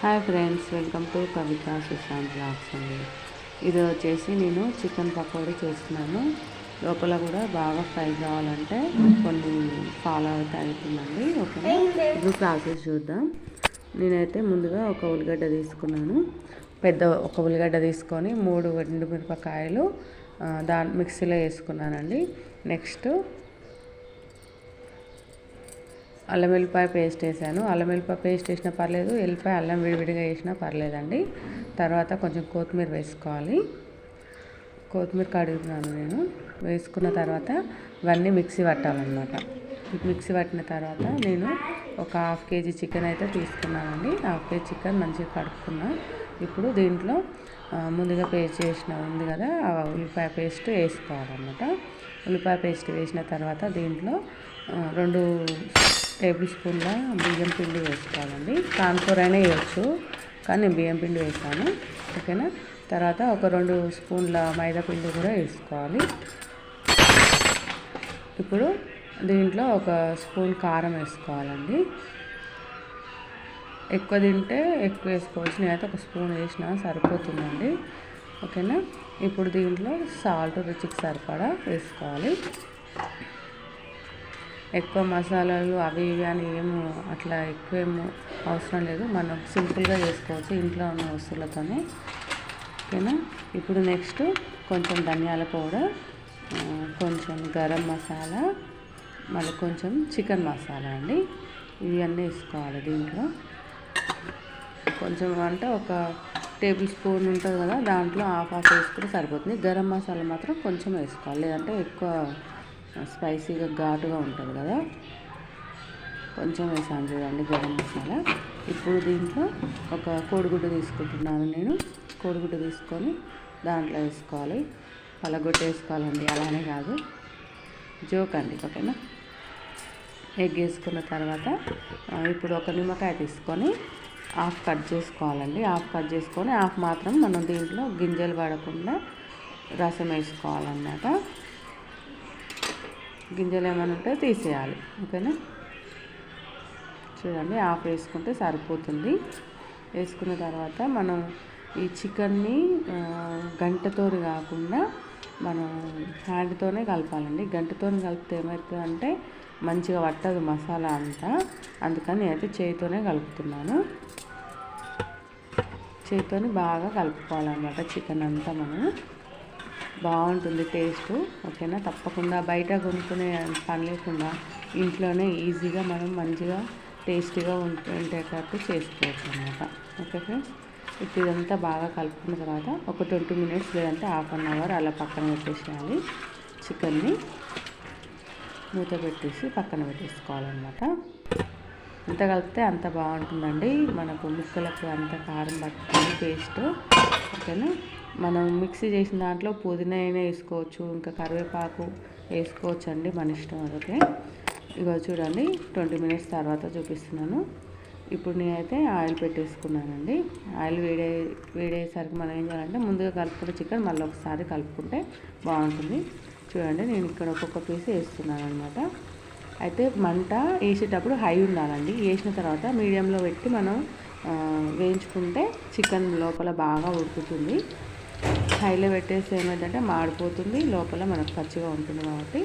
Hi friends welcome to Kavitha Sushant blogs అండి. ఇది వచ్చేసి నేను చికెన్ పకోడీ చేస్తున్నాను. లోపల కూడా బాగా ఫ్రై కావాలంటే కొన్ని ఫాలో అయితే అవుతుందండి ఓకే ఇప్పుడు ప్రాసెస్ చూద్దాం. నేనైతే ముందుగా ఒక ఉల్లిగడ్డ తీసుకున్నాను. పెద్ద ఒక ఉల్లిగడ్డ తీసుకొని మూడు ఎండు మిరపకాయలు ఆ, దాని మిక్సీలో వేసుకున్నానండి. నెక్స్ట్ అల్లం వెల్లిపాయ పేస్ట్ వేసాను. అల్లం వెల్లిపాయ పేస్ట్ వేసినా పర్లేదు వెల్లిపాయ అల్లం విడివిడిగా వేసినా పర్లేదండి. తర్వాత కొంచెం కొత్తిమీర వేసుకోవాలి. కొత్తిమీర కడుగుతున్నాను నేను. వేసుకున్న తర్వాత ఇవన్నీ మిక్సీ పట్టాలన్నమాట. మిక్సీ పట్టిన తర్వాత నేను ఒక హాఫ్ కేజీ చికెన్ అయితే తీసుకున్నానండి. హాఫ్ కేజీ చికెన్ మంచిగా కడుక్కున్నా. ఇప్పుడు దీంట్లో ముందుగా పేస్ట్ చేసిన ఉంది కదా ఆ ఉల్లిపాయ పేస్ట్ వేసుకోవాలన్నమాట. ఉల్లిపాయ పేస్ట్ వేసిన తర్వాత దీంట్లో రెండు టేబుల్ స్పూన్ల బియ్యం పిండి వేసుకోవాలండి. కాన్పూర్ అయినా వేయచ్చు కానీ నేను బియ్యం పిండి వేసాను. ఓకేనా? తర్వాత ఒక రెండు స్పూన్ల మైదా పిండి కూడా వేసుకోవాలి. ఇప్పుడు దీంట్లో ఒక స్పూన్ కారం వేసుకోవాలండి. ఎక్కువ తింటే ఎక్కువ వేసుకోవచ్చు నేనైతే ఒక స్పూన్ వేసిన సరిపోతుందండి. ఓకేనా? ఇప్పుడు దీంట్లో సాల్ట్ రుచికి సరిపడా వేసుకోవాలి. ఎక్కువ మసాలాలు అవి ఇవి అని ఏము అట్లా ఎక్కువ ఏమో అవసరం లేదు. మనం సింపుల్గా చేసుకోవచ్చు ఇంట్లో ఉన్న వస్తువులతోనే. ఓకేనా? ఇప్పుడు నెక్స్ట్ కొంచెం ధనియాల పౌడర్ కొంచెం గరం మసాలా మళ్ళీ కొంచెం చికెన్ మసాలా అండి. ఇవన్నీ వేసుకోవాలి దీంట్లో. కొంచెం అంటే ఒక టేబుల్ స్పూన్ ఉంటుంది కదా దాంట్లో హాఫ్ హాఫ్ వేసుకుంటే సరిపోతుంది. గరం మసాలా మాత్రం కొంచెం వేసుకోవాలి. లేదంటే ఎక్కువ స్పైసీగా ఘాటుగా ఉంటుంది కదా. కొంచెం వేసాను చూడండి గరం మసాలా. ఇప్పుడు దీంట్లో ఒక కోడిగుడ్డు తీసుకుంటున్నాను నేను. కోడిగుడ్డు తీసుకొని దాంట్లో వేసుకోవాలి. పలగొట్టు వేసుకోవాలండి. అలానే కాదు. జోక్ అండి ఓకేనా? ఎగ్ వేసుకున్న తర్వాత ఇప్పుడు ఒక నిమ్మకాయ తీసుకొని హాఫ్ కట్ చేసుకోవాలండి. హాఫ్ కట్ చేసుకొని హాఫ్ మాత్రం మనం దీంట్లో గింజలు పడకుండా రసం వేసుకోవాలన్నమాట. గింజలు ఏమైనా ఉంటే తీసేయాలి ఓకేనా? చూడండి హాఫ్ వేసుకుంటే సరిపోతుంది. వేసుకున్న తర్వాత మనం ఈ చికెన్ని ఆ, గంటతోని కాకుండా మనం హ్యాండ్తోనే కలపాలండి. గంటతోని కలిపితే ఏమవుతుందంటే మంచిగా పట్టదు మసాలా అంతా. అందుకని నేనైతే చేతితోనే కలుపుతున్నాను. చేతితోని బాగా కలుపుకోవాలన్నమాట చికెన్ అంతా మనం. బాగుంటుంది టేస్ట్. ఓకేనా? తప్పకుండా బయట కొనుక్కునే పని లేకుండా ఇంట్లోనే ఈజీగా మనం మంచిగా టేస్టీగా ఉంటే ఉండేటట్టు చేసుకోవచ్చు అనమాట ఓకే ఫ్రెండ్స్? ఇప్పుడు ఇదంతా బాగా కలుపుకున్న తర్వాత ఒక ట్వంటీ మినిట్స్ లేదంటే హాఫ్ అన్ అవర్ అలా పక్కన పెట్టేసేయాలి. చికెన్ని మూత పెట్టేసి పక్కన పెట్టేసుకోవాలన్నమాట. ఎంత కలిపితే అంత బాగుంటుందండి. మనకు ముక్కలకు అంత కారం పట్టుతుంది పేస్ట్ ఓకేనా? మనం మిక్సీ చేసిన దాంట్లో పుదీనా అయినా వేసుకోవచ్చు ఇంకా కరివేపాకు వేసుకోవచ్చు అండి మన ఇష్టం అదొకే. ఇగో చూడండి ట్వంటీ మినిట్స్ తర్వాత చూపిస్తున్నాను. ఇప్పుడు నేనైతే ఆయిల్ పెట్టేసుకున్నానండి. ఆయిల్ వేడే వేడేసరికి మనం ఏం చేయాలంటే ముందుగా కలుపుకున్న చికెన్ మళ్ళీ ఒకసారి కలుపుకుంటే బాగుంటుంది. చూడండి నేను ఇక్కడ ఒక్కొక్క పీస్ వేస్తున్నాను అనమాట అయితే మంట వేసేటప్పుడు హై ఉండాలండి. వేసిన తర్వాత మీడియంలో పెట్టి మనం వేయించుకుంటే చికెన్ లోపల బాగా ఉడుకుతుంది. హైలో పెట్టేసి ఏమైందంటే మాడిపోతుంది. లోపల మనకు పచ్చిగా ఉంటుంది కాబట్టి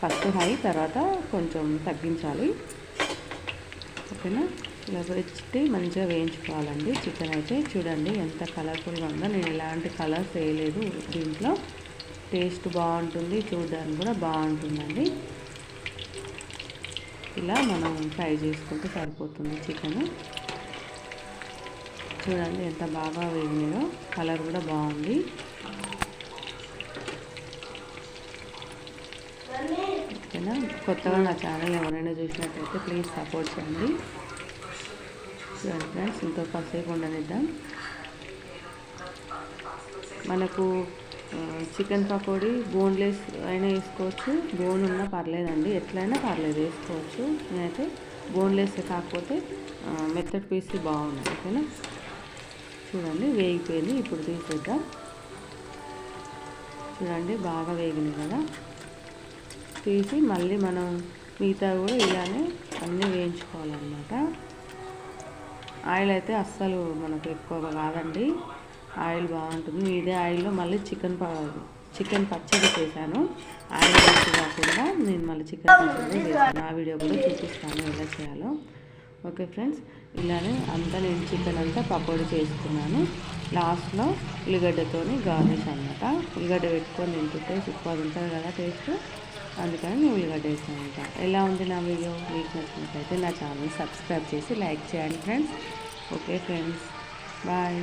ఫస్ట్ హై తర్వాత కొంచెం తగ్గించాలి. ఓకేనా? ఇలా పెట్టి మంచిగా వేయించుకోవాలండి. చికెన్ అయితే చూడండి ఎంత కలర్ఫుల్గా ఉందో. నేను ఎలాంటి కలర్స్ వేయలేదు దీంట్లో. టేస్ట్ బాగుంటుంది చూడడానికి కూడా బాగుంటుందండి. ఇలా మనం ఫ్రై చేసుకుంటే సరిపోతుంది చికెన్. చూడండి ఎంత బాగా వేగినాయో. కలర్ కూడా బాగుంది. ఓకేనా? కొత్తగా నా ఛానల్ ఎవరైనా చూసినట్టయితే ప్లీజ్ సపోర్ట్ చేయండి. చూడండి ఫ్రెండ్స్ ఇంకో కాసేపు ఉండనిద్దాం. మనకు చికెన్ పకోడీ బోన్లెస్ అయినా వేసుకోవచ్చు. బోన్ ఉన్నా పర్లేదండి. ఎట్లయినా పర్లేదు వేసుకోవచ్చు. నేనైతే బోన్లెస్ కాకపోతే మెత్తడ్ పీస్ బాగుంది ఓకేనా? చూడండి వేగిపోయింది. ఇప్పుడు తీసేద్దాం. చూడండి బాగా వేగింది కదా. తీసి మళ్ళీ మనం మిగతా కూడా ఇలానే అన్నీ వేయించుకోవాలన్నమాట. ఆయిల్ అయితే అస్సలు మనకు ఎక్కువగా కాదండి. ఆయిల్ బాగుంటుంది. ఇదే ఆయిల్లో మళ్ళీ చికెన్ చికెన్ పచ్చడి చేశాను. ఆయిల్ వేసి కాకుండా నేను మళ్ళీ చికెన్ పచ్చడి చేశాను. ఆ వీడియో కూడా చూపిస్తాను ఎలా చేయాలో. ఓకే ఫ్రెండ్స్ ఇలానే అంతా నేను చికెన్ అంతా పకోడీ చేసుకున్నాను. లాస్ట్లో ఉల్లిగడ్డతోని గార్నిష్ అనమాట ఉల్లిగడ్డ పెట్టుకొని తింటుంటే సూపర్ ఉంటుంది కదా టేస్ట్. అందుకని నేను ఉల్లిగడ్డ వేసానంట ఎలా ఉంది నా వీడియో? మీకు నచ్చినట్లయితే నా ఛానల్ సబ్స్క్రైబ్ చేసి లైక్ చేయండి ఫ్రెండ్స్. Okay friends. బాయ్.